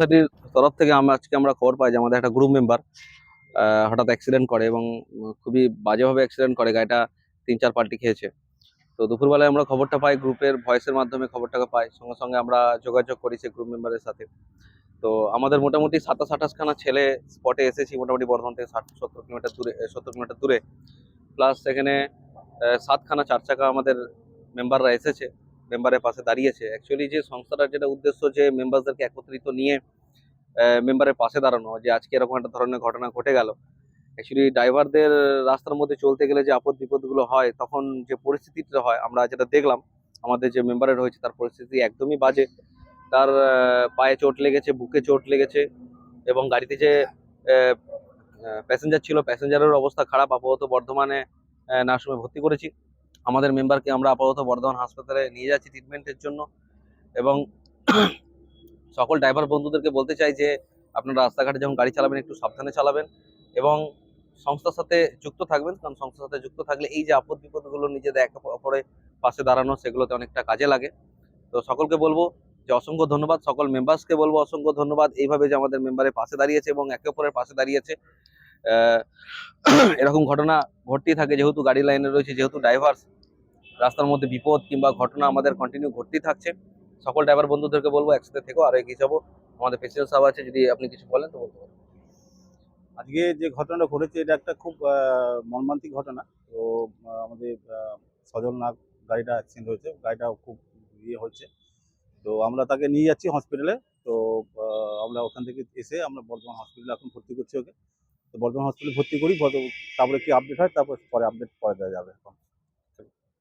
সোসাইটির তরফ থেকে আমরা, আজকে আমরা খবর পাই যে আমাদের একটা গ্রুপ মেম্বার হঠাৎ অ্যাক্সিডেন্ট করে এবং খুবই বাজেভাবে অ্যাক্সিডেন্ট করে, গাড়িটা তিন চার পাল্টি খেয়েছে। তো দুপুরবেলায় আমরা খবরটা পাই গ্রুপের ভয়েসের মাধ্যমে খবরটাকে পাই, সঙ্গে সঙ্গে আমরা যোগাযোগ করি সেই গ্রুপ মেম্বারের সাথে। তো আমাদের মোটামুটি সাতাশ আঠাশখানা ছেলে স্পটে এসেছি, মোটামুটি বর্ধমান থেকে ষাট, সত্তর কিলোমিটার দূরে সত্তর কিলোমিটার দূরে। প্লাস সেখানে সাতখানা চার চাকা আমাদের মেম্বাররা এসেছে। মেম্বারের পাশে দাঁড়িয়েছে। অ্যাকচুয়ালি যে সংস্থাটার যেটা উদ্দেশ্য যে মেম্বারদেরকে একত্রিত নিয়ে মেম্বারের পাশে দাঁড়ানো, যে আজকে এরকম একটা ধরনের ঘটনা ঘটে গেল। অ্যাকচুয়ালি ড্রাইভারদের রাস্তার মধ্যে চলতে গেলে যে আপদ বিপদগুলো হয়, তখন যে পরিস্থিতিটা হয়, আমরা যেটা দেখলাম, আমাদের যে মেম্বারের রয়েছে তার পরিস্থিতি একদমই বাজে। তার পায়ে চোট লেগেছে, বুকে চোট লেগেছে এবং গাড়িতে যে প্যাসেঞ্জার ছিল প্যাসেঞ্জারের অবস্থা খারাপ, আপাতত বর্ধমানে নার্সিংহোমে ভর্তি করেছি। আমাদের মেম্বারকে আমরা আপাতত বর্ধমান হাসপাতালে নিয়ে যাচ্ছি ট্রিটমেন্টের জন্য। এবং সকল ড্রাইভার বন্ধুদেরকে বলতে চাই যে, আপনারা রাস্তাঘাটে যখন গাড়ি চালাবেন, একটু সাবধানে চালাবেন এবং সংস্থার সাথে যুক্ত থাকবেন, কারণ সংস্থার সাথে যুক্ত থাকলে এই যে আপদ বিপদগুলো নিজেদের একে অপরের পাশে দাঁড়ানো, সেগুলোতে অনেকটা কাজে লাগে। তো সকলকে বলব যে অসংখ্য ধন্যবাদ। সকল মেম্বার্সকে বলব অসংখ্য ধন্যবাদ। এইভাবে যে আমাদের মেম্বারের পাশে দাঁড়িয়েছে এবং একে অপরের পাশে দাঁড়িয়েছে এরকম ঘটনা ঘটতেই থাকে, যেহেতু গাড়ি লাইনে রয়েছে, যেহেতু ড্রাইভার রাস্তার মধ্যে বিপদ কিংবা ঘটনা আমাদের কন্টিনিউ ঘটতেই থাকছে। সকল ড্রাইভার বন্ধুদেরকে বলব, একসাথে থেকো, আর এগিয়ে যাব। আমাদের প্রেসিডেন্ট সাহেব আছে, যদি আপনি কিছু বলেন তো বলতে পারেন। আজকে যে ঘটনাটা ঘটেছে, এটা একটা খুব মর্মান্তিক ঘটনা। তো আমাদের সজল নাগ গাড়িটা অ্যাক্সিডেন্ট হয়েছে গাড়িটা খুব ইয়ে হচ্ছে তো আমরা তাকে নিয়ে যাচ্ছি হসপিটালে তো আমরা ওখান থেকে এসে আমরা বর্ধমান হসপিটালে এখন ভর্তি করছি ওকে। তো বর্ধমান হসপিটালে ভর্তি করি তারপরে কি আপডেট হয়? তারপর পরে আপডেট করে দেওয়া যাবে এখন।